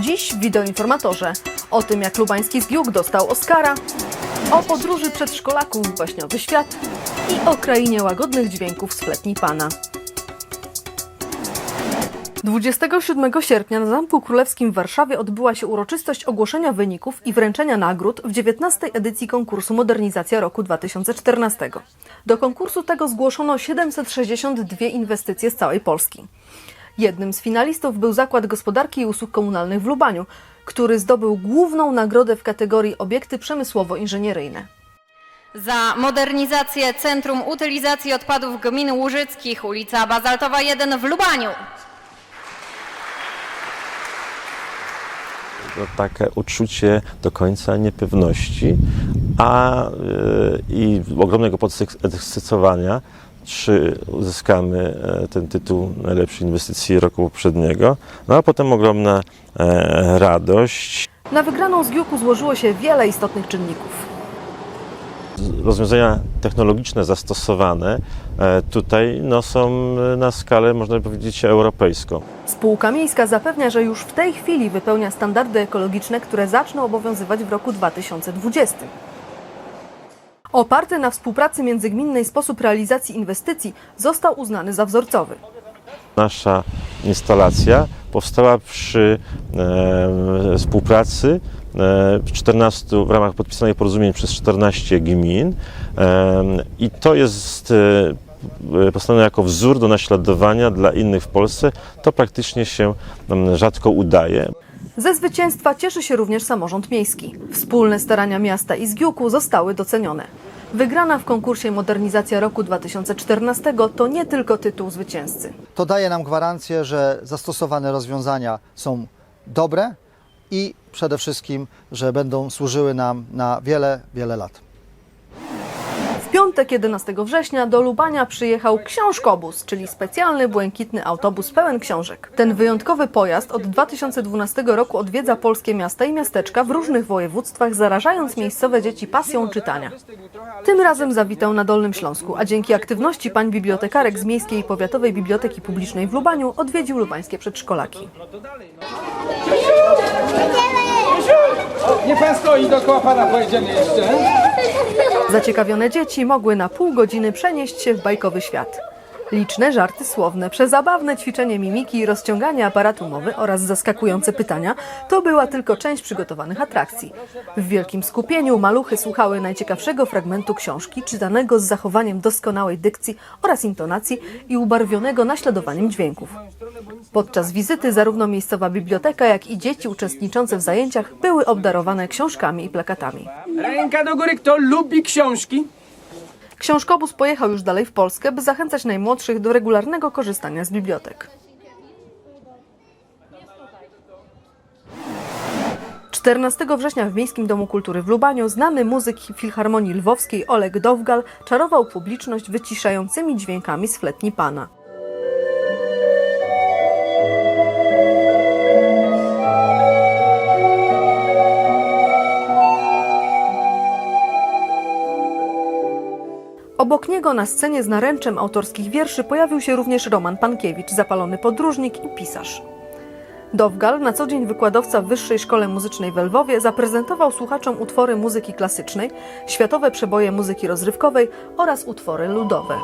Dziś wideoinformatorze. O tym, jak lubański zgiółk dostał Oscara, o podróży przedszkolaków w baśniowy świat. I o krainie łagodnych dźwięków z pana. 27 sierpnia na Zamku Królewskim w Warszawie odbyła się uroczystość ogłoszenia wyników i wręczenia nagród w 19. edycji konkursu Modernizacja roku 2014. Do konkursu tego zgłoszono 762 inwestycje z całej Polski. Jednym z finalistów był Zakład Gospodarki i Usług Komunalnych w Lubaniu, który zdobył główną nagrodę w kategorii obiekty przemysłowo-inżynieryjne. Za modernizację Centrum Utylizacji Odpadów Gmin Łużyckich, ulica Bazaltowa 1 w Lubaniu. To takie uczucie do końca niepewności, a y, i ogromnego podekscytowania, czy uzyskamy e, ten tytuł najlepszej inwestycji roku poprzedniego, no a potem ogromna e, radość. Na wygraną zgiółku złożyło się wiele istotnych czynników. Rozwiązania technologiczne zastosowane e, tutaj no, są na skalę, można powiedzieć, europejską. Spółka miejska zapewnia, że już w tej chwili wypełnia standardy ekologiczne, które zaczną obowiązywać w roku 2020. Oparty na współpracy międzygminnej sposób realizacji inwestycji został uznany za wzorcowy. Nasza instalacja powstała przy e, współpracy e, 14, w ramach podpisanych porozumień przez 14 gmin e, i to jest e, postawione jako wzór do naśladowania dla innych w Polsce. To praktycznie się rzadko udaje. Ze zwycięstwa cieszy się również samorząd miejski. Wspólne starania miasta i Zgiółku zostały docenione. Wygrana w konkursie Modernizacja roku 2014 to nie tylko tytuł zwycięzcy. To daje nam gwarancję, że zastosowane rozwiązania są dobre i przede wszystkim, że będą służyły nam na wiele, wiele lat. Piątek 11 września do Lubania przyjechał książkobus, czyli specjalny błękitny autobus pełen książek. Ten wyjątkowy pojazd od 2012 roku odwiedza polskie miasta i miasteczka w różnych województwach, zarażając miejscowe dzieci pasją czytania. Tym razem zawitał na Dolnym Śląsku, a dzięki aktywności pań bibliotekarek z Miejskiej i Powiatowej Biblioteki Publicznej w Lubaniu odwiedził lubańskie przedszkolaki. Niech pan stoi dookoła pana pojedziemy jeszcze. Zaciekawione dzieci mogły na pół godziny przenieść się w bajkowy świat. Liczne żarty słowne, przezabawne ćwiczenie mimiki rozciąganie aparatu mowy oraz zaskakujące pytania to była tylko część przygotowanych atrakcji. W wielkim skupieniu maluchy słuchały najciekawszego fragmentu książki, czytanego z zachowaniem doskonałej dykcji oraz intonacji i ubarwionego naśladowaniem dźwięków. Podczas wizyty zarówno miejscowa biblioteka, jak i dzieci uczestniczące w zajęciach były obdarowane książkami i plakatami. Ręka do góry, kto lubi książki? Książkobus pojechał już dalej w Polskę, by zachęcać najmłodszych do regularnego korzystania z bibliotek. 14 września w Miejskim Domu Kultury w Lubaniu znany muzyk Filharmonii Lwowskiej Oleg Dowgal czarował publiczność wyciszającymi dźwiękami z fletni pana. Obok niego na scenie z naręczem autorskich wierszy pojawił się również Roman Pankiewicz, zapalony podróżnik i pisarz. Dowgal, na co dzień wykładowca w Wyższej Szkole Muzycznej w Lwowie, zaprezentował słuchaczom utwory muzyki klasycznej, światowe przeboje muzyki rozrywkowej oraz utwory ludowe.